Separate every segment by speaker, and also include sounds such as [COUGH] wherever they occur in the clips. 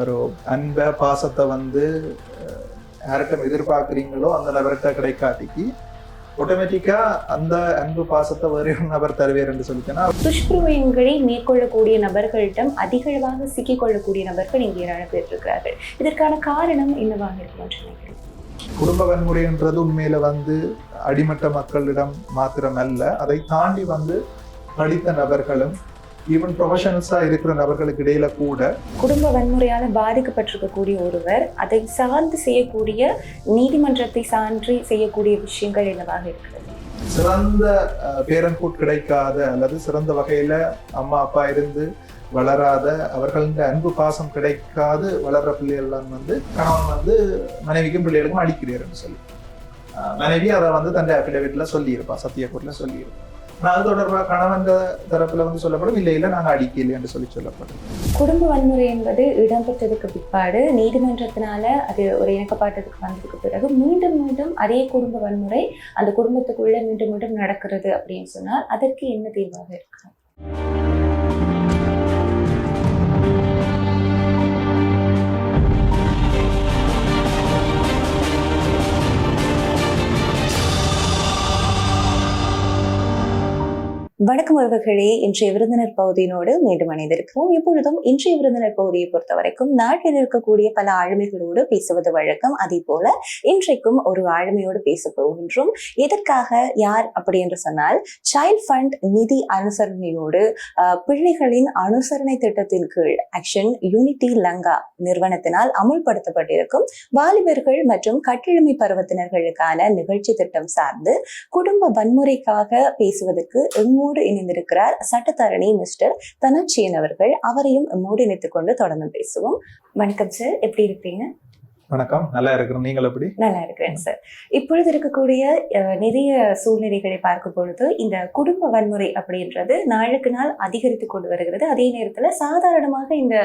Speaker 1: ஒரு அன்பை பாசத்தை வந்து யார்கிட்ட எதிர்பார்க்குறீங்களோ அந்த நபர்கிட்ட கிடைக்காட்டிக்கு ஆட்டோமேட்டிக்கா அந்த அன்பு பாசத்தை வேறு நபர் தருவேர் என்று சொல்லிட்டேன்னா
Speaker 2: துஷ்பிரயோகங்களை மேற்கொள்ளக்கூடிய நபர்களிடம் அதிகளவாக சிக்கிக்கொள்ளக்கூடிய நபர்கள் இங்கே ஏராளம் பேர் இருக்கிறார்கள். இதற்கான காரணம் என்னவாக இருக்கும் என்று நினைக்கிறேன்
Speaker 1: குடும்ப வன்முறைன்றது உண்மையில வந்து அடிமட்ட மக்களிடம் மாத்திரம் அல்ல அதை தாண்டி வந்து படித்த நபர்களும் ஈவன் ப்ரொஃபஷனல்ஸா இருக்கிற நபர்களுக்கு இடையில கூட
Speaker 2: குடும்ப வன்முறையால் பாதிக்கப்பட்டிருக்கக்கூடிய ஒருவர் அதை சார்ந்து செய்யக்கூடிய நீதிமன்றத்தை சான்றி செய்யக்கூடிய விஷயங்கள் என்னவாக இருக்கிறது?
Speaker 1: சிறந்த பேரன்புட் கிடைக்காத அல்லது சிறந்த வகையில அம்மா அப்பா இருந்து வளராத அவர்களின் அன்பு பாசம் கிடைக்காது வளர்ற பிள்ளைகள்லாம் வந்து கணவன் வந்து மனைவிக்கும் பிள்ளைகளுக்கும் அடிக்கிறாருன்னு சொல்லி. மனைவி அதை வந்து தன் அஃபிடவிட்ல சொல்லியிருப்பா சத்தியக்கூர்ல சொல்லியிருப்பா. ஆனால் அது தொடர்பாக கணவன் தரப்புல வந்து சொல்லப்படும். இல்லை இல்லை நாங்கள் அடிக்கலை என்று சொல்லி சொல்லப்படும்.
Speaker 2: குடும்ப வன்முறை என்பது இடம்பெற்றதுக்கு பிற்பாடு நீதிமன்றத்தினால அது ஒரு இணக்கப்பாட்டத்துக்கு வந்ததுக்கு பிறகு மீண்டும் மீண்டும் அதே குடும்ப வன்முறை அந்த குடும்பத்துக்குள்ள மீண்டும் மீண்டும் நடக்கிறது அப்படின்னு சொன்னால் அதற்கு என்ன தீர்வாக இருக்கு வணக்கம் உறவுகளே இன்றைய விருந்தினர் பகுதியினோடு மீண்டும் இணைந்திருக்கிறோம். இப்பொழுதும் இன்றைய விருந்தினர் பகுதியை பொறுத்த வரைக்கும் நாட்டில் இருக்கக்கூடிய பல ஆளுமைகளோடு பேசுவது வழக்கம். அதே போல இன்றைக்கும் ஒரு ஆளுமையோடு பேச போகின்றோம். எதற்காக யார் அப்படி என்று சொன்னால் சைல்ட் ஃபண்ட் நிதி அனுசரணையோடு பிள்ளைகளின் அனுசரணை திட்டத்தின் கீழ் ஆக்ஷன் யூனிட்டி லங்கா நிறுவனத்தினால் அமுல்படுத்தப்பட்டிருக்கும் வாலிபர்கள் மற்றும் கட்டெழுமை பருவத்தினர்களுக்கான நிகழ்ச்சி திட்டம் சார்ந்து குடும்ப வன்முறைக்காக பேசுவதற்கு எம்மோடு இணைந்திருக்கிறார் சட்டத்தரணி மிஸ்டர் தனச்சியன் அவர்கள். அவரையும் எம்மோடு இணைத்துக் கொண்டு தொடர்ந்து பேசுவோம். வணக்கம் சார். எப்படி இருக்கீங்க
Speaker 1: வணக்கம். நல்லா இருக்கிறோம் நீங்கள் எப்படி?
Speaker 2: நல்லா இருக்கிறேன் சார். இப்பொழுது இருக்கக்கூடிய நிறைய சூழ்நிலைகளை பார்க்கும் பொழுது இந்த குடும்ப வன்முறை அப்படின்றது நாளுக்கு நாள் அதிகரித்து கொண்டு வருகிறது. அதே நேரத்துல சாதாரணமாக இந்த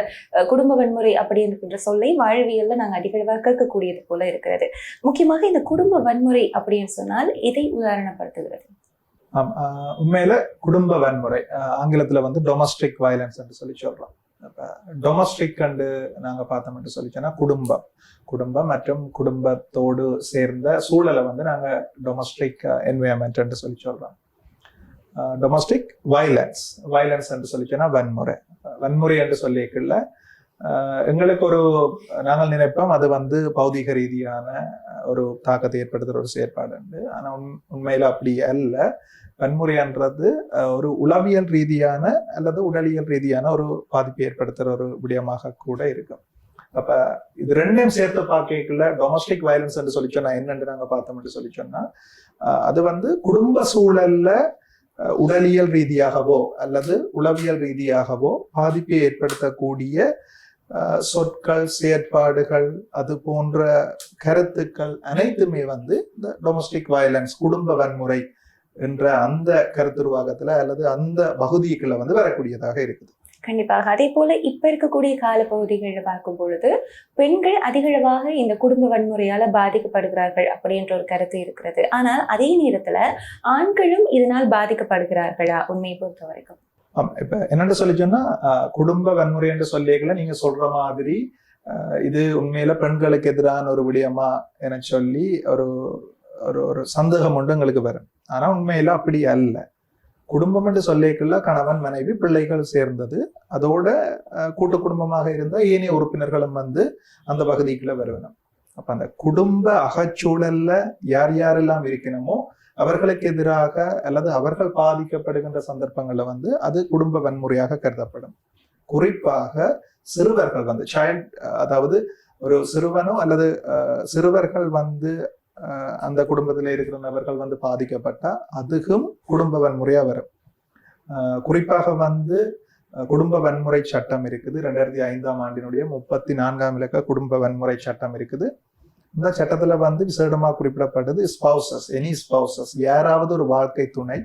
Speaker 2: குடும்ப வன்முறை அப்படின்ற சொல்லை வாழ்வியல்ல நாங்கள் அதிகளவாக கேட்கக்கூடியது போல இருக்கிறது. முக்கியமாக இந்த குடும்ப வன்முறை அப்படின்னு சொன்னால் இதை உதாரணப்படுத்துகிறது.
Speaker 1: உண்மையில குடும்ப வன்முறை ஆஹ் ஆங்கிலத்துல வந்து டொமஸ்டிக் வயலன்ஸ் என்று சொல்லி சொல்றோம். டொமஸ்டிக் அண்டு நாங்க பார்த்தோம் சொல்லி சொன்னா குடும்பம் குடும்பம் மற்றும் குடும்பத்தோடு சேர்ந்த சூழலை வந்து நாங்க டொமஸ்டிக் என்வயர்மெண்ட் என்று சொல்லி சொல்றோம். டொமஸ்டிக் வயலன்ஸ் வயலன்ஸ் என்று சொல்லிச்சோன்னா வன்முறை. வன்முறை என்று சொல்லிக்கல எங்களுக்கு ஒரு நாங்கள் நினைப்போம் அது வந்து பௌதிக ரீதியான ஒரு தாக்கத்தை ஏற்படுத்துகிற ஒரு செயற்பாடு உண்டு. ஆனா உண்- உண்மையில அப்படி அல்ல. வன்முறைன்றது ஒரு உளவியல் ரீதியான அல்லது உடலியல் ரீதியான ஒரு பாதிப்பை ஏற்படுத்துகிற ஒரு விடயமாக கூட இருக்கும். அப்ப இது ரெண்டையும் சேர்த்து பார்க்கல டொமஸ்டிக் வயலன்ஸ் என்று சொல்லி சொன்னா என்னன்னு நாங்க பார்த்தோம்னு சொல்லி சொன்னா அது வந்து குடும்ப சூழல்ல உடலியல் ரீதியாகவோ அல்லது உளவியல் ரீதியாகவோ பாதிப்பை ஏற்படுத்தக்கூடிய சொற்கள் செயற்பாடுகள் அது போன்ற கருத்துக்கள் அனைத்துமே வந்து இந்த டொமஸ்டிக் வயலன்ஸ் குடும்ப வன்முறை என்ற அந்த கருத்துருவாகத்துல அல்லது அந்த பகுதிக்குள்ள வந்து வரக்கூடியதாக இருக்குது.
Speaker 2: கண்டிப்பாக. அதே போல இப்ப இருக்கக்கூடிய காலப்பகுதிகளில் பார்க்கும் பொழுது பெண்கள் அதிகளவாக இந்த குடும்ப வன்முறையால பாதிக்கப்படுகிறார்கள் அப்படின்ற ஒரு கருத்து இருக்கிறது. ஆனால் அதே நேரத்துல ஆண்களும் இதனால் பாதிக்கப்படுகிறார்களா? உண்மையை பொறுத்த வரைக்கும்.
Speaker 1: இப்ப என்னன்னு சொல்லி சொன்னா குடும்ப வன்முறை என்று சொல்லியங்கள நீங்க சொல்ற மாதிரி இது உண்மையில பெண்களுக்கு எதிரான ஒரு விடயமா என சொல்லி ஒரு ஒரு ஒரு சந்தேகம் உண்டு எங்களுக்கு வரும் ஆனால் உண்மையில அப்படி அல்ல. குடும்பம் என்று சொல்லிக்கல கணவன் மனைவி பிள்ளைகள் சேர்ந்தது. அதோட கூட்டு குடும்பமாக இருந்தால் ஏனைய உறுப்பினர்களும் வந்து அந்த பகுதிக்குள்ள வருவணும் அப்ப அந்த குடும்ப அகச்சூழல்ல யார் யாரெல்லாம் இருக்கணுமோ அவர்களுக்கு எதிராக அல்லது அவர்கள் பாதிக்கப்படுகின்ற சந்தர்ப்பங்கள்ல வந்து அது குடும்ப வன்முறையாக கருதப்படும். குறிப்பாக சிறுவர்கள் வந்து சைல்ட் அதாவது ஒரு சிறுவனோ அல்லது அஹ், சிறுவர்கள் வந்து அந்த குடும்பத்தில் இருக்கிற நபர்கள் வந்து பாதிக்கப்பட்டால் அதுக்கும் குடும்ப வன்முறையாக வரும். குறிப்பாக வந்து குடும்ப வன்முறை சட்டம் இருக்குது. ரெண்டாயிரத்தி ஐந்தாம் ஆண்டினுடைய முப்பத்தி நான்காம் இலக்க குடும்ப வன்முறை சட்டம் இருக்குது. இந்த சட்டத்தில் வந்து விசேடமாக குறிப்பிடப்பட்டது ஸ்பௌசஸ் எனி ஸ்பவுசஸ் யாராவது ஒரு வாழ்க்கை துணை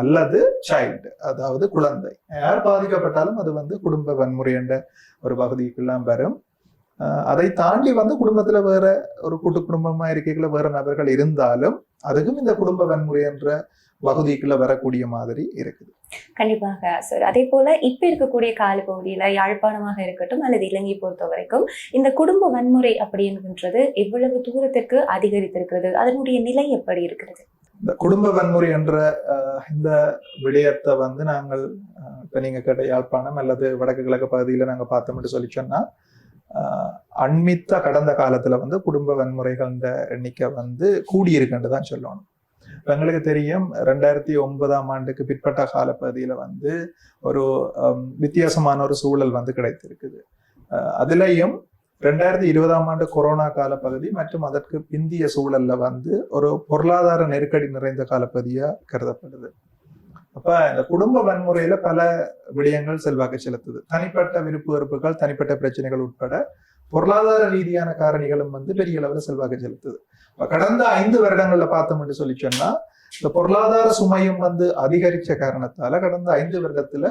Speaker 1: அல்லது சைல்டு அதாவது குழந்தை. யார் பாதிக்கப்பட்டாலும் அது வந்து குடும்ப வன்முறை என்ற ஒரு பகுதிக்குலாம் வரும். அதை தாண்டி வந்து குடும்பத்துல வேற ஒரு கூட்டு குடும்பமா இருக்கைகள வேற நபர்கள் இருந்தாலும் அதுக்கும் இந்த குடும்ப வன்முறை என்ற வகுதிக்குள்ள வரக்கூடிய மாதிரி இருக்குது.
Speaker 2: கண்டிப்பாக சார் அதே போல இப்ப இருக்கக்கூடிய காலப்பகுதியில யாழ்ப்பாணமாக இருக்கட்டும் அல்லது இலங்கை பொறுத்த வரைக்கும் இந்த குடும்ப வன்முறை அப்படின்றது எவ்வளவு தூரத்திற்கு அதிகரித்திருக்கிறது? அதனுடைய நிலை எப்படி இருக்கிறது?
Speaker 1: இந்த குடும்ப வன்முறை என்ற அஹ், இந்த விடயத்தை வந்து நாங்கள் அஹ், இப்ப நீங்க கேட்ட யாழ்ப்பாணம் அல்லது வடக்கு கிழக்கு பகுதியில நாங்க பார்த்தோம்னு சொல்லி சொன்னா அண்மித்த கடந்த காலத்துல வந்து குடும்ப வன்முறைகள் எண்ணிக்கை வந்து கூடியிருக்குன்னு தான் சொல்லணும். எங்களுக்கு தெரியும் ரெண்டாயிரத்தி ஒன்பதாம் ஆண்டுக்கு பிற்பட்ட காலப்பகுதியில வந்து ஒரு வித்தியாசமான ஒரு சூழல் வந்து கிடைத்திருக்குது. அஹ், அதுலயும் ரெண்டாயிரத்தி இருபதாம் ஆண்டு கொரோனா காலப்பகுதி மற்றும் அதற்கு பிந்திய சூழல்ல வந்து ஒரு பொருளாதார நெருக்கடி நிறைந்த காலப்பகுதியா கருதப்படுது. அப்ப இந்த குடும்ப வன்முறையில பல விடயங்கள் செல்வாக்கு செலுத்துது. தனிப்பட்ட விருப்பு வெறுப்புகள் தனிப்பட்ட பிரச்சனைகள் உட்பட பொருளாதார ரீதியான காரணிகளும் வந்து பெரிய அளவில் செல்வாக்கு செலுத்துது. இப்ப கடந்த ஐந்து வருடங்கள்ல பார்த்தோம்னு சொல்லி சொன்னா இந்த பொருளாதார சுமையும் வந்து அதிகரிச்ச காரணத்தால கடந்த ஐந்து வருடத்துல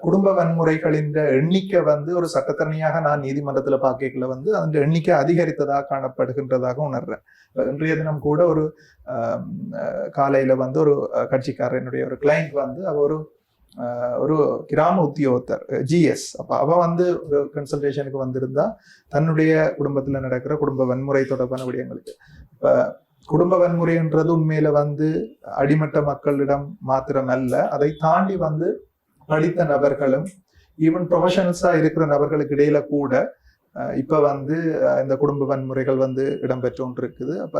Speaker 1: குடும்ப வன்முறைகளின் எண்ணிக்கை வந்து ஒரு சட்டத்தரணியாக நான் நீதிமன்றத்தில் பார்க்கல வந்து அந்த எண்ணிக்கை அதிகரித்ததாக காணப்படுகின்றதாக உணர்றேன். இன்றைய தினம் கூட ஒரு காலையில் காலையில வந்து ஒரு கட்சிக்காரர் என்னுடைய ஒரு கிளைண்ட் வந்து அவ ஒரு ஒரு கிராம உத்தியோகத்தர் ஜிஎஸ் அப்ப அவ வந்து ஒரு கன்சல்டேஷனுக்கு வந்திருந்தா தன்னுடைய குடும்பத்துல நடக்கிற குடும்ப வன்முறை தொடர்பான விடயங்களுக்கு. இப்ப குடும்ப வன்முறைன்றது உண்மையில வந்து அடிமட்ட மக்களிடம் மாத்திரம் அல்ல அதை தாண்டி வந்து படித்த நபர்களும் ஈவன் ப்ரொஃபஷனல்ஸா இருக்கிற நபர்களுக்கு இடையில கூட இப்போ இப்ப வந்து இந்த குடும்ப வன்முறைகள் வந்து இடம்பெற்றோன்று இருக்குது அப்ப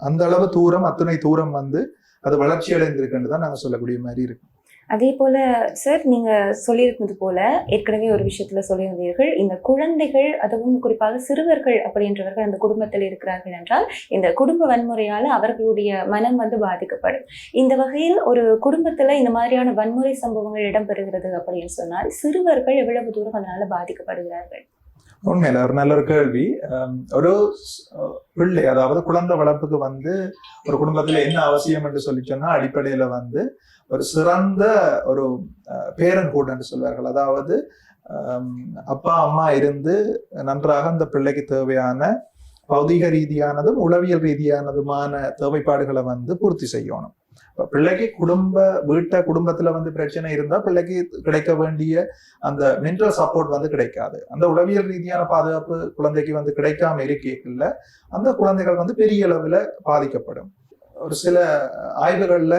Speaker 1: அந்த அளவு தூரம் அத்தனை தூரம் வந்து அது வளர்ச்சி அடைந்திருக்குன்னு தான் நாங்கள் சொல்லக்கூடிய மாதிரி இருக்கு.
Speaker 2: அதே போல சார் நீங்க சொல்லியிருந்தது போல ஏற்கனவே ஒரு விஷயத்துல சொல்லியிருந்தீர்கள் இந்த குழந்தைகள் அதுவும் குறிப்பாக சிறுவர்கள் அப்படின்றவர்கள் அந்த குடும்பத்தில் இருக்கிறார்கள் என்றால் இந்த குடும்ப வன்முறையால அவர்களுடைய மனம் வந்து பாதிக்கப்படும். இந்த வகையில் ஒரு குடும்பத்துல இந்த மாதிரியான வன்முறை சம்பவங்கள் இடம்பெறுகிறது அப்படின்னு சொன்னால் சிறுவர்கள் எவ்வளவு தூரம் அதனால பாதிக்கப்படுகிறார்கள்?
Speaker 1: உண்மையில ஒரு நல்ல ஒரு கேள்வி. ஒரு பிள்ளை அதாவது குழந்தை வளர்ப்புக்கு வந்து ஒரு குடும்பத்துல என்ன அவசியம் என்று சொல்லி சொன்னா அடிப்படையில வந்து ஒரு சிறந்த ஒரு பேரன் கூட என்று சொல்வார்கள். அதாவது அப்பா அம்மா இருந்து நன்றாக அந்த பிள்ளைக்கு தேவையான பௌதிக ரீதியானதும் உளவியல் ரீதியானதுமான தேவைப்பாடுகளை வந்து பூர்த்தி செய்யணும். பிள்ளைக்கு குடும்ப வீட்டை குடும்பத்துல வந்து பிரச்சனை இருந்தா பிள்ளைக்கு கிடைக்க வேண்டிய அந்த மென்டல் சப்போர்ட் வந்து கிடைக்காது. அந்த உளவியல் ரீதியான பாதுகாப்பு குழந்தைக்கு வந்து கிடைக்காம இருக்கல அந்த குழந்தைகள் வந்து பெரிய அளவுல பாதிக்கப்படும். ஒரு சில ஆய்வுகள்ல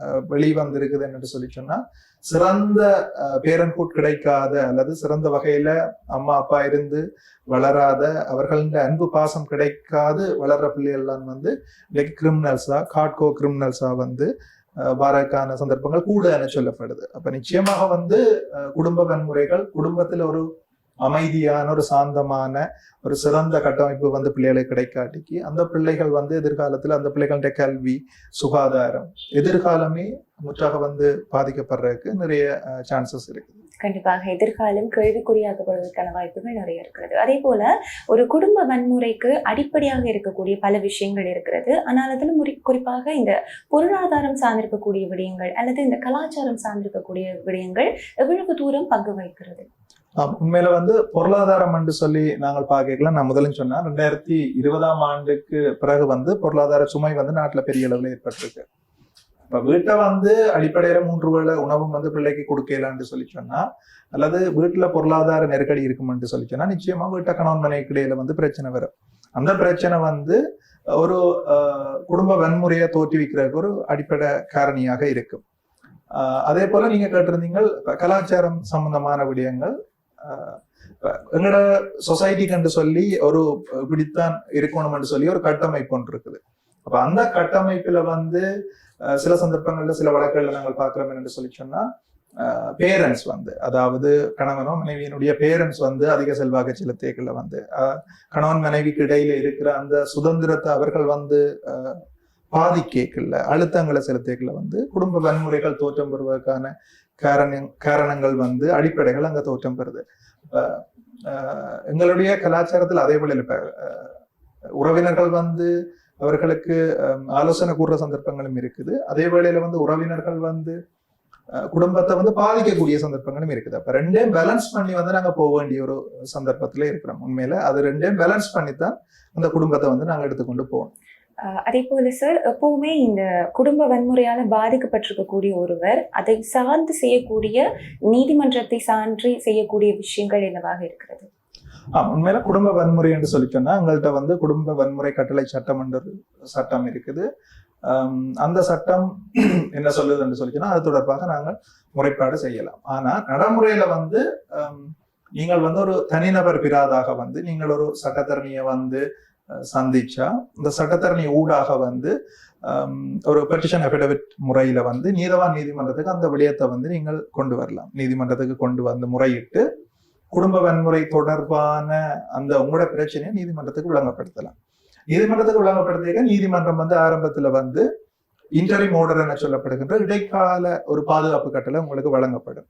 Speaker 1: அஹ், வெளிவந்திருக்குது என்று சொல்லி சொன்னா சிறந்த பேரன்கூட் கிடைக்காத அல்லது சிறந்த வகையில அம்மா அப்பா இருந்து வளராத அவர்களின் அன்பு பாசம் கிடைக்காது வளர்ற பிள்ளைகள்லாம் வந்து இன்னைக்கு கிரிமினல்ஸா காட்கோ கிரிமினல்ஸா வந்து வரக்கான சந்தர்ப்பங்கள் கூட என சொல்லப்படுது. அப்ப நிச்சயமாக வந்து குடும்ப வன்முறைகள் குடும்பத்துல ஒரு அமைதியான ஒரு சாந்தமான ஒரு சிறந்த கட்டமைப்பு வந்து பிள்ளைகளுக்கு கிடைக்காட்டிக்கு அந்த பிள்ளைகள் வந்து எதிர்காலத்தில் அந்த பிள்ளைகளுடைய கல்வி சுகாதாரம் எதிர்காலமே முற்றாக வந்து பாதிக்கப்படுறதுக்கு நிறைய சான்சஸ் இருக்கு
Speaker 2: கண்டிப்பாக எதிர்காலம் கேள்விக்குறியாக்கப்படுவதற்கான வாய்ப்புகள் நிறைய இருக்கிறது. அதே போல ஒரு குடும்ப வன்முறைக்கு அடிப்படையாக இருக்கக்கூடிய பல விஷயங்கள் இருக்கிறது. ஆனால் அதில் முறி குறிப்பாக இந்த பொருளாதாரம் சார்ந்திருக்கக்கூடிய விடயங்கள் அல்லது இந்த கலாச்சாரம் சார்ந்திருக்கக்கூடிய விடயங்கள் எவ்வளவு தூரம் பங்கு வகிக்கிறது?
Speaker 1: உண்மையில வந்து பொருளாதாரம் என்று சொல்லி நாங்கள் பார்க்கலாம் நான் முதல்ல சொன்னா ரெண்டாயிரத்தி இருபதாம் ஆண்டுக்கு பிறகு வந்து பொருளாதார சுமை வந்து நாட்டுல பெரிய அளவில் ஏற்பட்டிருக்கு. இப்ப வீட்டை வந்து அடிப்படையில மூன்று வேளை உணவும் வந்து பிள்ளைக்கு கொடுக்கலான்னு சொல்லி சொன்னா அல்லது வீட்டுல பொருளாதார நெருக்கடி இருக்குமென்று சொல்லி சொன்னா நிச்சயமா வீட்டை கணவன் மனைவிக்கு இடையில வந்து பிரச்சனை வரும். அந்த பிரச்சனை வந்து ஒரு குடும்ப வன்முறையை தோற்றுவிக்கிறதுக்கு ஒரு அடிப்படை காரணியாக இருக்கும். அதே போல நீங்க கேட்டிருந்தீங்க கலாச்சாரம் சம்பந்தமான விடயங்கள் எங்களோட சொசைட்டி கண்டு சொல்லி ஒரு இப்படித்தான் இருக்கணும்னு சொல்லி ஒரு கட்டமைப்பு ஒன்று இருக்குது. அப்ப அந்த கட்டமைப்புல வந்து சில சந்தர்ப்பங்கள்ல சில வழக்குகள்ல நாங்கள் பார்க்கிறோம் என்று சொல்லி சொன்னா பேரண்ட்ஸ் வந்து அதாவது கணவனோ மனைவியினுடைய பேரண்ட்ஸ் வந்து அதிக செல்வாக்கு செலுத்தியக்குள்ள வந்து கணவன் மனைவிக்கு இடையில இருக்கிற அந்த சுதந்திரத்தை அவர்கள் வந்து அஹ், அழுத்தங்களை செலுத்தியக்குள்ள வந்து குடும்ப வன்முறைகள் தோற்றம் பெறுவதற்கான காரண காரணங்கள் வந்து அடிப்படைகள் அங்கே தோற்றம் பெறுது. எங்களுடைய கலாச்சாரத்தில் அதே போல இப்ப உறவினர்கள் வந்து அவர்களுக்கு ஆலோசனை கூறுற சந்தர்ப்பங்களும் இருக்குது. அதே வேளையில வந்து உறவினர்கள் வந்து குடும்பத்தை வந்து பாதிக்கக்கூடிய சந்தர்ப்பங்களும் இருக்குது. அப்ப ரெண்டையும் பேலன்ஸ் பண்ணி வந்து நாங்க போக வேண்டிய ஒரு சந்தர்ப்பத்துல இருக்கிறோம். உண்மையில அது ரெண்டையும் பேலன்ஸ் பண்ணி தான் அந்த குடும்பத்தை வந்து நாங்க எடுத்துக்கொண்டு போவோம்
Speaker 2: அதே போல சார் எப்பவுமே இந்த குடும்ப வன்முறையால் பாதிக்கப்பட்டிருக்கக்கூடிய ஒருவர் அதை சார்ந்து செய்யக்கூடிய நீதிமன்றத்தை சான்றி செய்யக்கூடிய விஷயங்கள் என்னவாக இருக்கிறது?
Speaker 1: உண்மையில குடும்ப வன்முறை என்று சொல்லி சொன்னா எங்கள்கிட்ட வந்து குடும்ப வன்முறை கட்டளை சட்டம் என்ற ஒரு சட்டம் இருக்குது. அந்த சட்டம் [CLEARS THROAT] என்ன சொல்லுது என்று சொல்லிச்சுன்னா அது தொடர்பாக நாங்கள் முறைப்பாடு செய்யலாம். ஆனா நடைமுறையில வந்து நீங்கள் வந்து ஒரு தனிநபர் பிராதாக வந்து நீங்கள் ஒரு சட்டத்தரணியை வந்து சந்திச்சா இந்த சட்டத்தரணி ஊடாக வந்து ஒரு பெட்டிஷன் அஃபிடவிட் முறையில வந்து நீதவான் நீதிமன்றத்துக்கு அந்த விடயத்தை வந்து நீங்கள் கொண்டு வரலாம். நீதிமன்றத்துக்கு கொண்டு வந்து முறையிட்டு குடும்ப வன்முறை தொடர்பான அந்த உங்களோட பிரச்சனையை நீதிமன்றத்துக்கு விளங்கப்படுத்தலாம். நீதிமன்றத்துக்கு விளங்கப்படுத்திக்க நீதிமன்றம் வந்து ஆரம்பத்துல வந்து இன்டரிம் ஓர்டர் என சொல்லப்படுகின்ற இடைக்கால ஒரு பாதுகாப்பு கட்டளை உங்களுக்கு வழங்கப்படும்.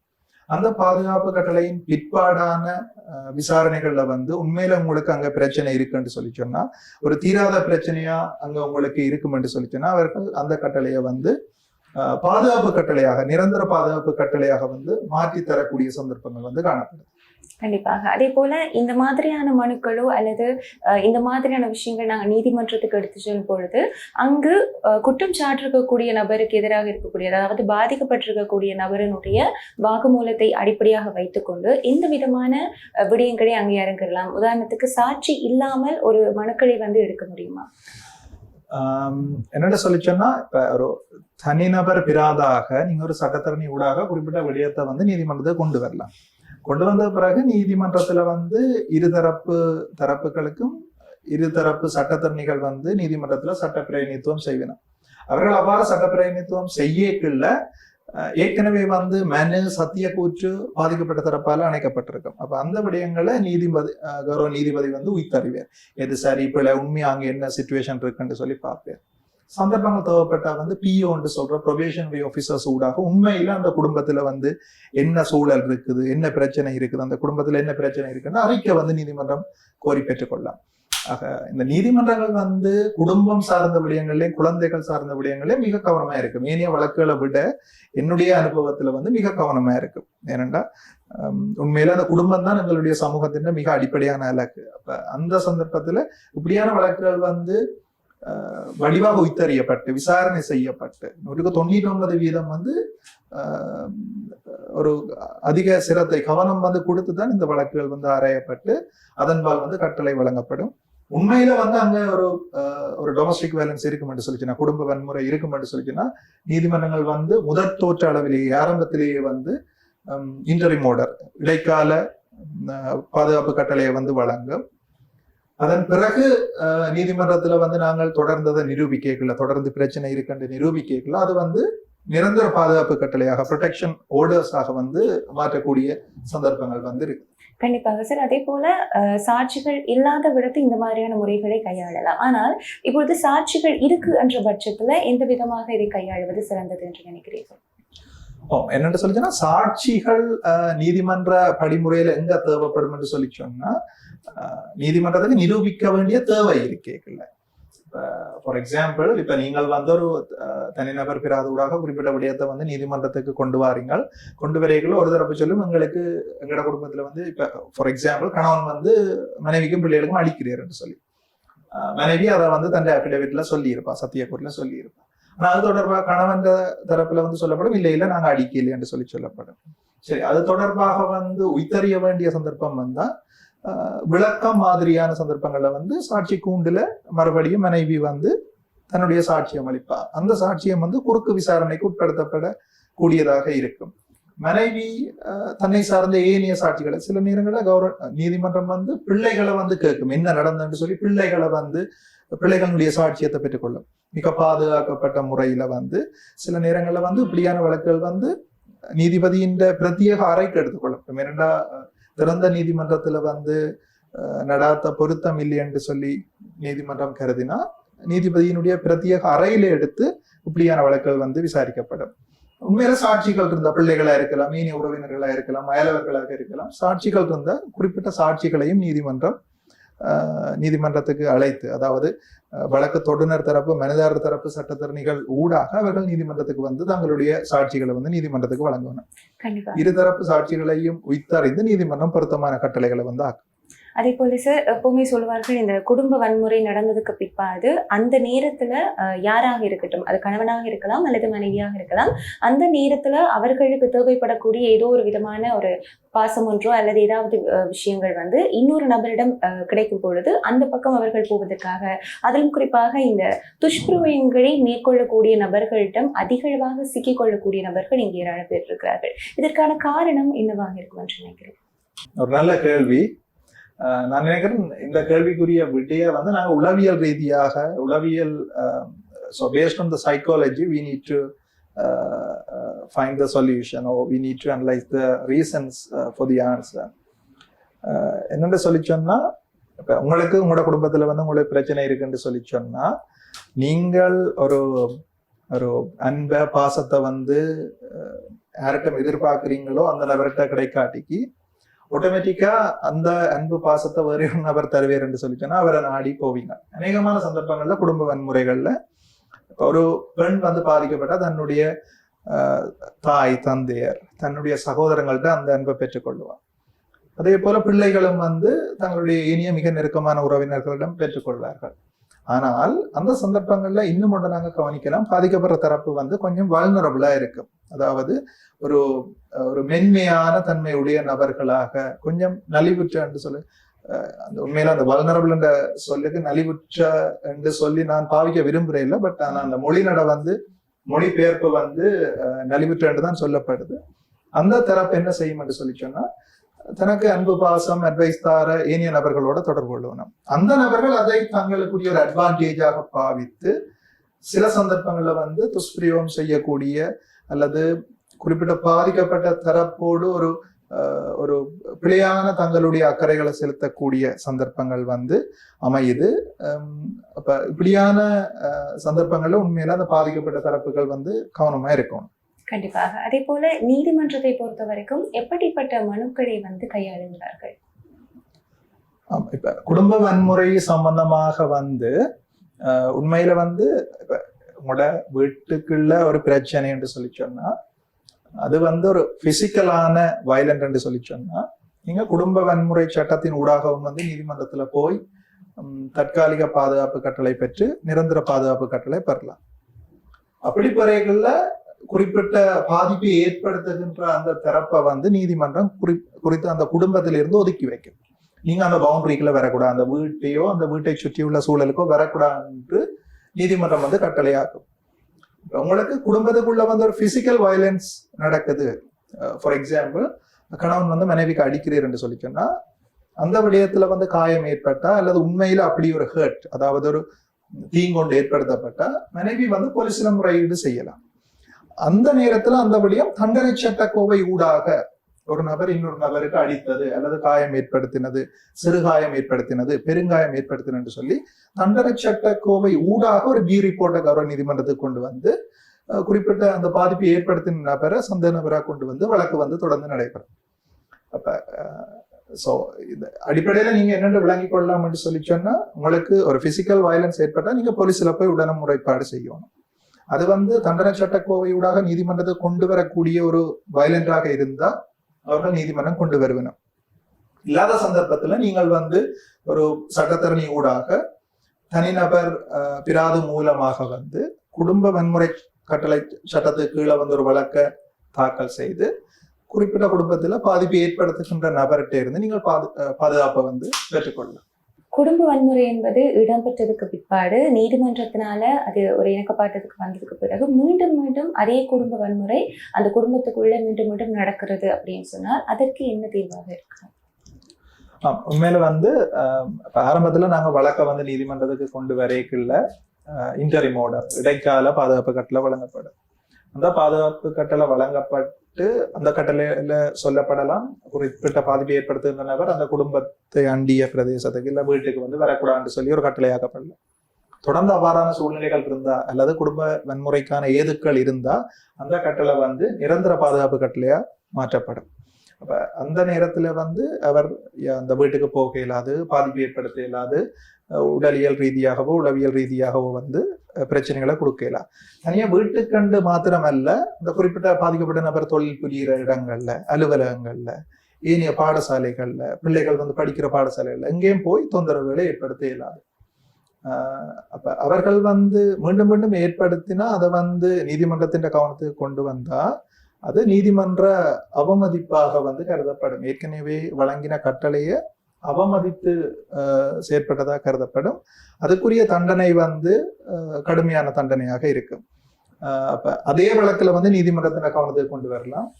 Speaker 1: அந்த பாதுகாப்பு கட்டளையின் பிற்பாடான அஹ், விசாரணைகள்ல வந்து உண்மையில உங்களுக்கு அங்க பிரச்சனை இருக்குன்னு சொல்லி சொன்னா ஒரு தீராத பிரச்சனையா அங்க உங்களுக்கு இருக்குமென்று சொல்லி சொன்னா அவர்கள் அந்த கட்டளையை வந்து பாதுகாப்பு கட்டளையாக நிரந்தர பாதுகாப்பு கட்டளையாக வந்து மாற்றி தரக்கூடிய சந்தர்ப்பங்கள் வந்து காணப்படும்.
Speaker 2: கண்டிப்பாக. அதே போல இந்த மாதிரியான மனுக்களோ அல்லது அஹ், இந்த மாதிரியான விஷயங்கள் நாங்கள் நீதிமன்றத்துக்கு எடுத்து செல்லும் பொழுது அங்கு அஹ், குற்றம் சாட்டிருக்கக்கூடிய நபருக்கு எதிராக இருக்கக்கூடிய அதாவது பாதிக்கப்பட்டிருக்கக்கூடிய நபரினுடைய வாக்குமூலத்தை அடிப்படையாக வைத்துக்கொண்டு எந்த விதமான விடயங்களை அங்கே இறங்கிடலாம். உதாரணத்துக்கு சாட்சி இல்லாமல் ஒரு மனுக்களை வந்து எடுக்க முடியுமா?
Speaker 1: என்னென்ன சொல்லி சொன்னா ஒரு தனிநபர் பிராதாக நீங்க ஒரு சட்டத்தரணி ஊடாக குறிப்பிட்ட விடயத்தை வந்து நீதிமன்றத்தை கொண்டு வரலாம். கொண்டு வந்த பிறகு நீதிமன்றத்துல வந்து இருதரப்பு தரப்புகளுக்கும் இருதரப்பு சட்டத்தரணிகள் வந்து நீதிமன்றத்துல சட்ட பிரதிநிதித்துவம் செய்வினர். அவர்கள் அவ்வாறு சட்ட பிரதிநிதித்துவம் செய்யக்குள்ள ஏற்கனவே வந்து மனு சத்திய கூற்று பாதிக்கப்பட்ட தரப்பால அணைக்கப்பட்டிருக்கும். அப்ப அந்த விடயங்களை நீதிபதி அஹ், கௌரவ நீதிபதி வந்து உய்த்தறிவார். எது சரி பிள்ளை உண்மையா அங்க என்ன சுச்சுவேஷன் இருக்குன்னு சொல்லி பார்ப்பேன் சந்தர்ப்பங்கள் தேவைப்பட்டா வந்து பிஓன்னு சொல்ற ப்ரொபேஷனரி ஆஃபீஸர்ஸ் ஊடாக உண்மையில அந்த குடும்பத்துல வந்து என்ன சூழல் இருக்குது என்ன பிரச்சனை இருக்குது அந்த குடும்பத்துல என்ன பிரச்சனை இருக்குன்னு அறிக்கை வந்து நீதிமன்றம் கோரி பெற்றுக்கொள்ளலாம். ஆக இந்த நீதிமன்றங்கள் வந்து குடும்பம் சார்ந்த விடயங்கள்லயும் குழந்தைகள் சார்ந்த விடயங்கள்லயும் மிக கவனமா இருக்கும். ஏனைய வழக்குகளை விட என்னுடைய அனுபவத்துல வந்து மிக கவனமா இருக்கும். ஏனென்றா ஹம், உண்மையில அந்த குடும்பம் தான் எங்களுடைய சமூகத்தின் மிக அடிப்படையான இலக்கு அப்ப அந்த சந்தர்ப்பத்துல இப்படியான வழக்குகள் வந்து வடிவாக உய்த்தறியப்பட்டு விசாரணை செய்யப்பட்டு நூற்றுக்கு தொண்ணூற்றி ஒன்பது வீதம் வந்து ஒரு அதிக சிரத்தை கவனம் வந்து கொடுத்து தான் இந்த வழக்குகள் வந்து ஆராயப்பட்டு அதன்பால் வந்து கட்டளை வழங்கப்படும். உண்மையில வந்து அங்க ஒரு ஒரு டொமஸ்டிக் வேலன்ஸ் இருக்கும் என்று சொல்லிச்சுன்னா குடும்ப வன்முறை இருக்கும் என்று சொல்லிச்சுன்னா நீதிமன்றங்கள் வந்து முதற் தோற்ற அளவிலேயே ஆரம்பத்திலேயே வந்து இன்டரிம் ஆர்டர் இடைக்கால பாதுகாப்பு கட்டளையை வந்து வழங்கும். அதன் பிறகு நீதிமன்றத்தில் வந்து நாங்கள் தொடர்ந்ததை நிரூபிக்கல தொடர்ந்து பிரச்சனை இருக்குன்னு நிரூபிக்கல அது வந்து நிரந்தர பாதுகாப்பு கட்டளையாக ப்ரொடெக்ஷன் ஓர்டர்ஸாக வந்து மாற்றக்கூடிய சந்தர்ப்பங்கள் வந்து இருக்கு
Speaker 2: கண்டிப்பாக சார். அதே போல சாட்சிகள் இல்லாத விடத்து இந்த மாதிரியான முறைகளை கையாளலாம். ஆனால் இப்பொழுது சாட்சிகள் இருக்கு என்ற பட்சத்துல எந்த விதமாக இதை கையாளுவது சிறந்தது என்று நினைக்கிறீர்கள்?
Speaker 1: என்னென்னு சொல்லிச்சுன்னா சாட்சிகள் நீதிமன்ற படிமுறையில எங்க தேவைப்படும் என்று சொல்லி சொன்னா நீதிமன்றத்துக்கு நிரூபிக்க வேண்டிய தேவை இருக்கேக்கல ஃபார் எக்ஸாம்பிள் இப்ப நீங்கள் வந்து ஒரு தனிநபர் பிராதூடாக குறிப்பிட்ட விடயத்தை வந்து நீதிமன்றத்துக்கு கொண்டு வாரீங்கள் கொண்டு வரைகள் ஒரு தரப்பு சொல்லும் எங்களுக்கு எங்களோட குடும்பத்துல வந்து இப்ப ஃபார் எக்ஸாம்பிள் கணவன் வந்து மனைவிக்கும் பிள்ளைகளுக்கும் அடிக்கிறார் என்று சொல்லி மனைவி அதை வந்து தன் அபிடவிட்ல சொல்லியிருப்பா சத்தியக்கூர்ல சொல்லியிருப்பா ஆனா அது தொடர்பாக கணவன் தரப்புல வந்து சொல்லப்படும் இல்லை இல்லை நாங்க அடிக்கலை என்று சொல்லி சொல்லப்படும். சரி அது தொடர்பாக வந்து உய்தறிய வேண்டிய சந்தர்ப்பம் வந்தா ஆஹ், விளக்கம் மாதிரியான சந்தர்ப்பங்களை வந்து சாட்சி கூண்டுல மறுபடியும் மனைவி வந்து தன்னுடைய சாட்சியம் அளிப்பா அந்த சாட்சியம் வந்து குறுக்கு விசாரணைக்கு உட்படுத்தப்பட கூடியதாக இருக்கும். மனைவி ஆஹ், தன்னை சார்ந்த ஏனைய சாட்சிகளை சில நேரங்களில் கௌரவ நீதிமன்றம் வந்து பிள்ளைகளை வந்து கேட்கும் என்ன நடந்ததுன்னு சொல்லி பிள்ளைகளை வந்து பிள்ளைகளுடைய சாட்சியத்தை பெற்றுக்கொள்ளும். மிக பாதுகாக்கப்பட்ட முறையில வந்து சில நேரங்கள்ல வந்து இப்படியான வழக்குகள் வந்து நீதிபதியின் பிரத்யேக அறைக்கு எடுத்துக்கொள்ளப்படும் இரண்டா திறந்த நீதிமன்றத்துல வந்து நடாத்த பொருத்தம் இல்லை என்று சொல்லி நீதிமன்றம் கருதினா நீதிபதியினுடைய பிரத்யேக அறையில எடுத்து இப்படியான வழக்குகள் வந்து விசாரிக்கப்படும். உண்மையில சாட்சிகள் இருந்த பிள்ளைகளா இருக்கலாம் மீனி உறவினர்களா இருக்கலாம் அயலவர்களாக இருக்கலாம் சாட்சிகள் இருந்த குறிப்பிட்ட சாட்சிகளையும் நீதிமன்றம் நீதிமன்றத்துக்கு அழைத்து அதாவது வழக்கு தொடுனர் தரப்பு மனிதார் தரப்பு சட்டத்தரணிகள் ஊடாக அவர்கள் நீதிமன்றத்துக்கு வந்து தங்களுடைய சாட்சிகளை வந்து நீதிமன்றத்துக்கு வழங்கணும் இருதரப்பு சாட்சிகளையும் உய்த்தறிந்து நீதிமன்றம் பொருத்தமான கட்டளைகளை வந்து ஆக்கும்.
Speaker 2: அதே போல சார் எப்பவுமே சொல்லுவார்கள் இந்த குடும்ப வன்முறை நடந்ததுக்கு பிற்பாடு அந்த நேரத்துல யாராக இருக்கட்டும் அது கணவனாக இருக்கலாம் அல்லது மனைவியாக இருக்கலாம் அந்த நேரத்துல அவர்களுக்கு தேவைப்படக்கூடிய ஏதோ ஒரு விதமான ஒரு பாசம் ஒன்றோ அல்லது ஏதாவது விஷயங்கள் வந்து இன்னொரு நபரிடம் அஹ், கிடைக்கும் பொழுது அந்த பக்கம் அவர்கள் போவதற்காக அதிலும் குறிப்பாக இந்த துஷ்பிரவயங்களை மேற்கொள்ளக்கூடிய நபர்களிடம் அதிகளவாக சிக்கிக்கொள்ளக்கூடிய நபர்கள் இங்கே ஏராள பேர் இருக்கிறார்கள். இதற்கான காரணம் என்னவாக இருக்கும் என்று நினைக்கிறேன்.
Speaker 1: ஒரு நல்ல கேள்வி. நான் நினைக்கிறேன் இந்த கேள்விக்குரிய விடைய வந்து நாங்கள் உளவியல் ரீதியாக உளவியல் so based on the psychology we need to find the solution oh we need to analyse the reasons for the answer என்னென்னு சொல்லி சொன்னால் இப்போ உங்களுக்கு உங்களோட குடும்பத்தில் வந்து உங்களுக்கு பிரச்சனை இருக்குன்னு சொல்லி சொன்னால் நீங்கள் ஒரு ஒரு அன்ப பாசத்தை வந்து யார்கிட்ட எதிர்பார்க்குறீங்களோ அந்த நபர்கிட்ட கிடைக்காட்டிக்கு ஆட்டோமேட்டிக்கா அந்த அன்பு பாசத்தை வேறு ஒரு நபர் தருவேர் என்று சொல்லிச்சோன்னா அவரை நாடி போவீங்க. அநேகமான சந்தர்ப்பங்கள்ல குடும்ப வன்முறைகள்ல ஒரு பெண் வந்து பாதிக்கப்பட்டா தன்னுடைய தாய் தந்தையர் தன்னுடைய சகோதரங்கள்ட்ட அந்த அன்பை பெற்றுக்கொள்வார் அதே போல பிள்ளைகளும் வந்து தங்களுடைய இனிய மிக நெருக்கமான உறவினர்களிடம் பெற்றுக்கொள்வார்கள் ஆனால் அந்த சந்தர்ப்பங்கள்ல இன்னும் ஒன்று நாங்கள் கவனிக்கலாம். பாதிக்கப்படுற தரப்பு வந்து கொஞ்சம் வல்னரபிளா இருக்கும் அதாவது ஒரு ஒரு மென்மையான தன்மை உடைய நபர்களாக கொஞ்சம் நலிவுற்ற என்று சொல்லு அந்த உண்மையில அந்த வல்னரபிள் என்ற சொல்லுக்கு நலிவுற்ற என்று சொல்லி நான் பாவிக்க விரும்புறேன் இல்லை. பட் ஆனால் அந்த மொழிநடை வந்து மொழிபெயர்ப்பு வந்து நலிவுற்ற என்று தான் சொல்லப்படுது. அந்த தரப்பு என்ன செய்யும் என்று சொல்லி சொன்னா தனக்கு அன்பு பாசம் அட்வைஸ் தார ஏனைய நபர்களோட தொடர்பு கொள்ளணும் அந்த நபர்கள் அதை தங்களுக்குரிய ஒரு அட்வான்டேஜாக பாவித்து சில சந்தர்ப்பங்களில் வந்து துஷ்பிரயோகம் செய்யக்கூடிய அல்லது குறிப்பிட்ட பாதிக்கப்பட்ட தரப்போடு ஒரு அஹ், ஒரு பிழையான தங்களுடைய அக்கறைகளை செலுத்தக்கூடிய சந்தர்ப்பங்கள் வந்து அமையுது. ஹம், அப்ப இப்படியான அஹ், உண்மையில அந்த பாதிக்கப்பட்ட தரப்புகள் வந்து கவனமா இருக்கணும்.
Speaker 2: கண்டிப்பாக. அதே போல நீதிமன்றத்தை பொறுத்த வரைக்கும் எப்படிப்பட்ட மனுக்களை வந்து கையாளுகிறார்கள்?
Speaker 1: இப்ப குடும்ப வன்முறை சம்பந்தமாக வந்து உண்மையில வந்து உங்களோட வீட்டுக்குள்ள ஒரு பிரச்சனை என்று சொல்லி சொன்னா அது வந்து ஒரு பிசிக்கலான வயலண்ட் என்று சொல்லி சொன்னா நீங்க குடும்ப வன்முறை சட்டத்தின் ஊடாகவும் வந்து நீதிமன்றத்துல போய் தற்காலிக பாதுகாப்பு கட்டளை பெற்று நிரந்தர பாதுகாப்பு கட்டளை பெறலாம். அப்படி பிறகுல குறிப்பிட்ட பாதிப்பை ஏற்படுத்துகின்ற அந்த தரப்பை வந்து நீதிமன்றம் குறி குறித்து அந்த குடும்பத்திலிருந்து ஒதுக்கி வைக்கும். நீங்க அந்த பவுண்டரிக்குள்ள வரக்கூடாது. அந்த வீட்டையோ அந்த வீட்டை சுற்றியுள்ள சூழலுக்கோ வரக்கூடாது என்று நீதிமன்றம் வந்து கட்டளையாக்கும். உங்களுக்கு குடும்பத்துக்குள்ள வந்து ஒரு பிசிக்கல் வயலன்ஸ் நடக்குது. ஃபார் எக்ஸாம்பிள் கணவன் வந்து மனைவிக்கு அடிக்கிறீர் என்று சொல்லி சொன்னா அந்த விடயத்துல வந்து காயம் ஏற்பட்டா அல்லது உண்மையில அப்படி ஒரு ஹர்ட் அதாவது ஒரு தீங்கொண்டு ஏற்படுத்தப்பட்டா மனைவி வந்து போலீஸ்ல முறையீடு செய்யலாம். அந்த நேரத்துல அந்த வழியும் தண்டனை சட்ட கோவை ஊடாக ஒரு நபர் இன்னொரு நபருக்கு அடித்தது அல்லது காயம் ஏற்படுத்தினது சிறுகாயம் ஏற்படுத்தினது பெருங்காயம் ஏற்படுத்தினு சொல்லி தண்டனை சட்ட கோவை ஊடாக ஒரு பி ரிப்போர்ட்டை கௌரவ நீதிமன்றத்துக்கு கொண்டு வந்து குறிப்பிட்ட அந்த பாதிப்பை ஏற்படுத்தின நபரை சந்தேக நபராக கொண்டு வந்து வழக்கு வந்து தொடர்ந்து நடைபெறும். அப்ப ஸோ இந்த அடிப்படையில நீங்க என்னென்ன விளங்கிக் கொள்ளலாம் சொல்லி சொன்னா உங்களுக்கு ஒரு பிசிக்கல் வயலன்ஸ் ஏற்பட்டா நீங்க போலீஸ்ல போய் உடனே முறைப்பாடு செய்யணும். அது வந்து தண்டனை சட்டக்கோவையூடாக நீதிமன்றத்தை கொண்டு வரக்கூடிய ஒரு வயலண்டாக இருந்தால் அவர்கள் நீதிமன்றம் கொண்டு வருவினம் இல்லாத சந்தர்ப்பத்துல நீங்கள் வந்து ஒரு சட்டத்தரணி ஊடாக தனிநபர் பிராது மூலமாக வந்து குடும்ப வன்முறை கட்டளை சட்டத்துக்கு கீழே வந்து ஒரு வழக்கை தாக்கல் செய்து குறிப்பிட்ட குடும்பத்தில் பாதிப்பு ஏற்படுத்துகின்ற நபர்கிட்ட இருந்து நீங்கள் பாது பாதுகாப்பை வந்து பெற்றுக்கொள்ளலாம்.
Speaker 2: குடும்ப வன்முறை என்பது இடம்பெற்றதுக்கு பிற்பாடு நீதிமன்றத்தினால அது ஒரு இணக்கப்பாட்டத்துக்கு வந்ததுக்கு பிறகு மீண்டும் மீண்டும் அதே குடும்ப வன்முறை அந்த குடும்பத்துக்குள்ளே மீண்டும் மீண்டும் நடக்கிறது அப்படின்னு சொன்னால் அதற்கு என்ன தீர்வாக இருக்கு
Speaker 1: உண்மையில வந்து அஹ், ஆரம்பத்துல நாங்க வழக்க வந்து நீதிமன்றத்துக்கு கொண்டு வரைக்குள்ள இன்டரிம் ஆர்டர் இடைக்கால பாதுகாப்பு கட்டளை வழங்கப்படும். அந்த பாதுகாப்பு கட்டளை வழங்கப்பட்ட அந்த கட்டளையில சொல்லப்படலாம். குறிப்பிட்ட பாதிப்பை ஏற்படுத்துகின்ற நபர் அந்த குடும்பத்தை அண்டிய பிரதேசத்துக்கு இல்ல வீட்டுக்கு வந்து வரக்கூடாதுன்னு சொல்லி ஒரு கட்டளையாக்கப்படலாம் தொடர்ந்து அவ்வாறான சூழ்நிலைகள் இருந்தா அல்லது குடும்ப வன்முறைக்கான ஏதுக்கள் இருந்தா அந்த கட்டளை வந்து நிரந்தர பாதுகாப்பு கட்டளையா மாற்றப்படும். அப்ப அந்த நேரத்துல வந்து அவர் அந்த வீட்டுக்கு போக இயலாது பாதிப்பு ஏற்படுத்த இயலாது உடலியல் ரீதியாகவோ உளவியல் ரீதியாகவோ வந்து பிரச்சனைகளை கொடுக்க தனியாக வீட்டுக்கண்டு மாத்திரமல்ல இந்த குறிப்பிட்ட பாதிக்கப்பட்ட நபர் தொழில் புரிகிற இடங்கள்ல அலுவலகங்கள்ல ஏனைய பாடசாலைகள்ல பிள்ளைகள் வந்து படிக்கிற பாடசாலைகள்ல எங்கேயும் போய் தொந்தரவுகளை ஏற்படுத்த இயலாது. அப்ப அவர்கள் வந்து மீண்டும் மீண்டும் ஏற்படுத்தினா அதை வந்து நீதிமன்றத்தின் கவனத்துக்கு கொண்டு வந்தா அது நீதிமன்ற அவமதிப்பாக வந்து கருதப்படும். ஏற்கனவே வழங்கின கட்டளையை அவமதித்து ஆஹ் கருதப்படும். அதுக்குரிய தண்டனை வந்து ஆஹ் கடுமையான தண்டனையாக இருக்கும். ஆஹ் அப்ப அதே வழக்குல வந்து நீதிமன்றத்தின கவனத்துக்கு கொண்டு வரலாம்.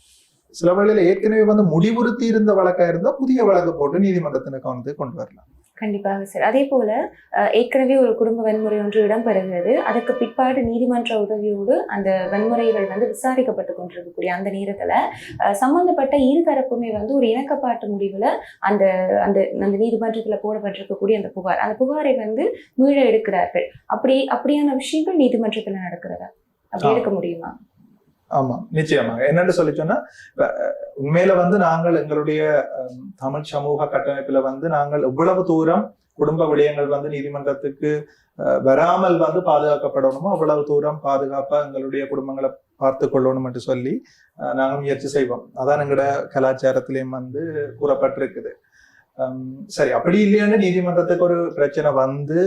Speaker 1: சில வேளையில ஏற்கனவே வந்து முடிவுறுத்தி இருந்த வழக்கா இருந்தால் புதிய வழக்கு போட்டு நீதிமன்றத்தின் கவனத்துக்கு கொண்டு வரலாம்.
Speaker 2: கண்டிப்பாக சார். அதே போல ஏற்கனவே ஒரு குடும்ப வன்முறை ஒன்று இடம்பெறுகிறது. அதற்கு பிற்பாடு நீதிமன்ற உதவியோடு அந்த வன்முறைகள் வந்து விசாரிக்கப்பட்டு கொண்டிருக்கக்கூடிய அந்த நேரத்துல சம்பந்தப்பட்ட இரு தரப்புமே வந்து ஒரு இணக்கப்பாட்டு முடிவுல அந்த அந்த அந்த நீதிமன்றத்துல போடப்பட்டிருக்கக்கூடிய அந்த புகார். அந்த புகாரை வந்து மீள எடுக்கிறார்கள். அப்படி அப்படியான விஷயங்கள் நீதிமன்றத்துல நடக்கிறதா? அப்படி. எடுக்க முடியுமா?
Speaker 1: ஆமா நிச்சயமாக. என்னன்னு சொல்லி சொன்னா உண்மையில வந்து நாங்கள் எங்களுடைய தமிழ் சமூக கட்டமைப்புல வந்து நாங்கள் எவ்வளவு தூரம் குடும்ப விடயங்கள் வந்து நீதிமன்றத்துக்கு அஹ், வராமல் வந்து பாதுகாக்கப்படணுமோ அவ்வளவு தூரம் பாதுகாப்பா எங்களுடைய குடும்பங்களை பார்த்து கொள்ளணும் என்று சொல்லி அஹ், நாங்கள் முயற்சி செய்வோம். அதான் எங்களோட கலாச்சாரத்திலையும் வந்து கூறப்பட்டிருக்குது. ஹம், சரி அப்படி இல்லையான்னு நீதிமன்றத்துக்கு ஒரு பிரச்சனை வந்து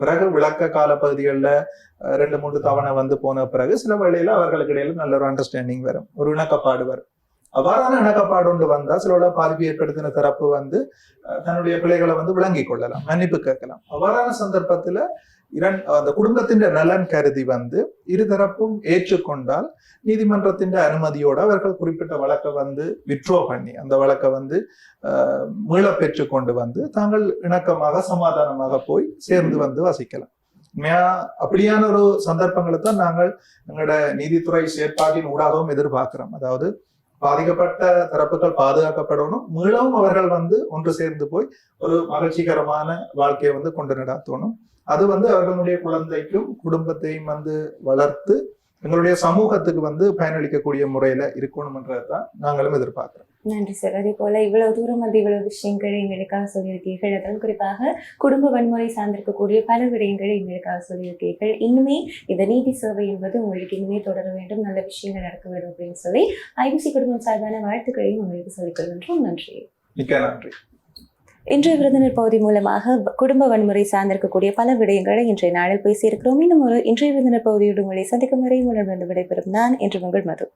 Speaker 1: பிறகு விளக்க கால பகுதிகளில் ரெண்டு மூன்று தவணை வந்து போன பிறகு சில வேளையில அவர்களுக்கு இடையில நல்ல ஒரு அண்டர்ஸ்டாண்டிங் வரும். ஒரு இணக்கப்பாடு வரும். அவ்வாறான இணக்கப்பாடு ஒன்று வந்தா சிலோட பாதிப்பு ஏற்படுத்தின தரப்பு வந்து தன்னுடைய பிள்ளைகளை வந்து விளங்கிக் கொள்ளலாம் மன்னிப்பு கேட்கலாம். அவ்வாறான சந்தர்ப்பத்துல இரண் அந்த குடும்பத்தின் நலன் கருதி வந்து இருதரப்பும் ஏற்றுக்கொண்டால் நீதிமன்றத்தின் அனுமதியோட அவர்கள் குறிப்பிட்ட வழக்கை வந்து விட்ரோ பண்ணி அந்த வழக்கை வந்து மீள பெற்று கொண்டு வந்து தாங்கள் இணக்கமாக சமாதானமாக போய் சேர்ந்து வந்து வசிக்கலாம். அப்படியான ஒரு சந்தர்ப்பங்களை தான் நாங்கள் எங்களோட நீதித்துறை செயற்பாட்டின் ஊடாகவும் எதிர்பார்க்கிறோம். அதாவது பாதிக்கப்பட்ட தரப்புகள் பாதுகாக்கப்படணும் மீளவும் அவர்கள் வந்து ஒன்று சேர்ந்து போய் ஒரு மகிழ்ச்சிகரமான வாழ்க்கையை வந்து கொண்டு நடாத்தணும். அது வந்து அவர்களுடைய குழந்தைக்கும் குடும்பத்தையும் வந்து வளர்த்து எங்களுடைய சமூகத்துக்கு வந்து பயனளிக்கக்கூடிய முறையில இருக்கணும்ன்றதை தான் நாங்களும் எதிர்பார்க்கிறோம்.
Speaker 2: நன்றி சார். அதே போல இவ்வளவு தூரம் வந்து இவ்வளவு விஷயங்களை எங்களுக்காக சொல்லியிருக்கீர்கள். அதிலும் குறிப்பாக குடும்ப வன்முறை சார்ந்திருக்கக்கூடிய பல விடயங்களை எங்களுக்காக சொல்லியிருக்கீர்கள். இன்னுமே இந்த நீதி சேவை என்பது உங்களுக்கு இனிமே தொடர வேண்டும். நல்ல விஷயங்கள் நடக்க வேண்டும் அப்படின்னு சொல்லி ஐபிசி குடும்பம் சார்பான வாழ்த்துக்களையும் உங்களுக்கு சொல்லிக் கொள்கின்றோம். நன்றி.
Speaker 1: மிக்க நன்றி.
Speaker 2: இன்றைய விருந்தினர் பகுதி மூலமாக குடும்ப வன்முறை சார்ந்திருக்கக்கூடிய பல விடயங்களை இன்றைய நாளில் பேசியிருக்கிறோம். இன்னும் ஒரு இன்றைய விருந்தினர் பகுதியோடு உங்களை சந்திக்கும் வரை உங்களிடம் விடைபெறும் நான் என்று உங்கள் மது.